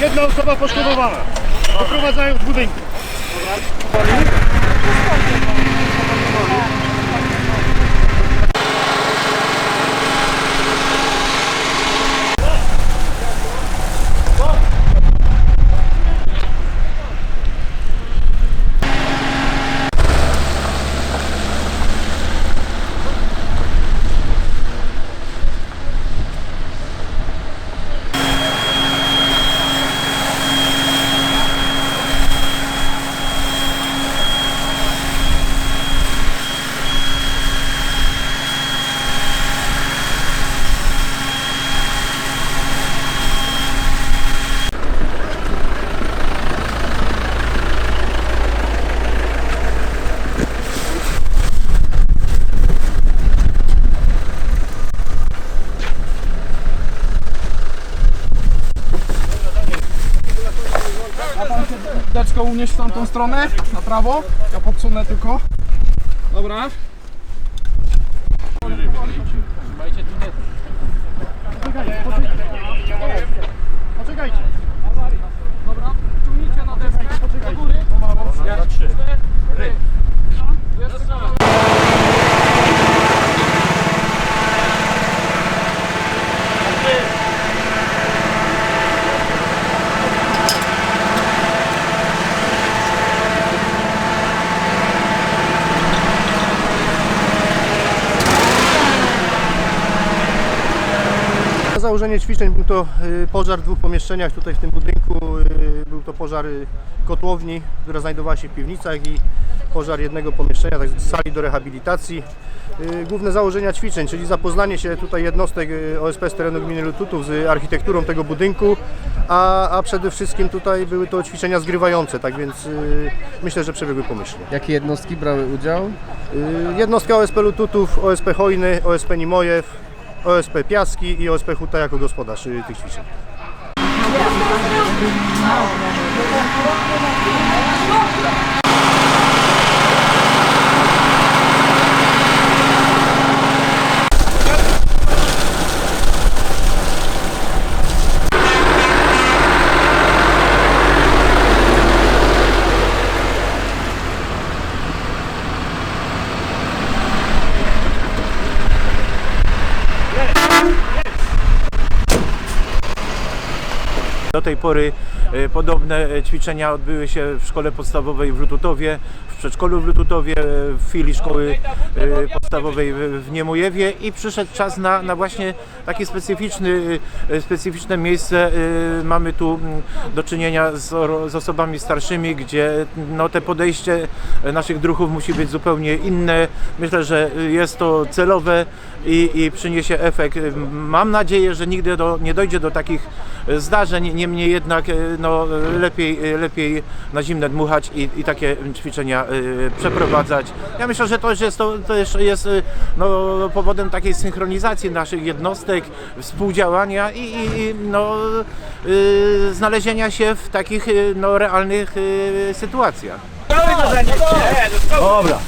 Jedna osoba poszkodowana. Wyprowadzają z budynku. Deczko unieść w tamtą stronę, na prawo. Ja podsunę tylko. Dobra. Poczekajcie. Założenie ćwiczeń był to y, pożar w dwóch pomieszczeniach tutaj w tym budynku. y, Był to pożar y, kotłowni, która znajdowała się w piwnicach i pożar jednego pomieszczenia, tak sali do rehabilitacji. Główne założenia ćwiczeń, czyli zapoznanie się tutaj jednostek OSP z terenu gminy Lututów z architekturą tego budynku, a, a przede wszystkim tutaj były to ćwiczenia zgrywające, tak więc myślę, że przebiegły pomyślnie. Jakie jednostki brały udział? Jednostka OSP Lututów, OSP Hojny, OSP Nimojew, OSP Piaski i OSP Huta jako gospodarz y, tych ćwiczeń. Amen Do tej pory e, podobne e, ćwiczenia odbyły się w szkole podstawowej w Lututowie, w przedszkolu w Lututowie, e, w filii szkoły podstawowej w Niemojewie i przyszedł czas na, na właśnie takie specyficzny, specyficzne miejsce. Mamy tu mm, do czynienia z, z osobami starszymi, gdzie no, te podejście naszych druhów musi być zupełnie inne. Myślę, że jest to celowe i, i przyniesie efekt. Mam nadzieję, że nigdy do, nie dojdzie do takich zdarzeń, niemniej jednak e, no, e, lepiej, e, lepiej na zimne dmuchać i, i takie ćwiczenia przeprowadzać. Ja myślę, że to jest, to też jest no, powodem takiej synchronizacji naszych jednostek, współdziałania i, i no, znalezienia się w takich no, realnych sytuacjach. Dobra.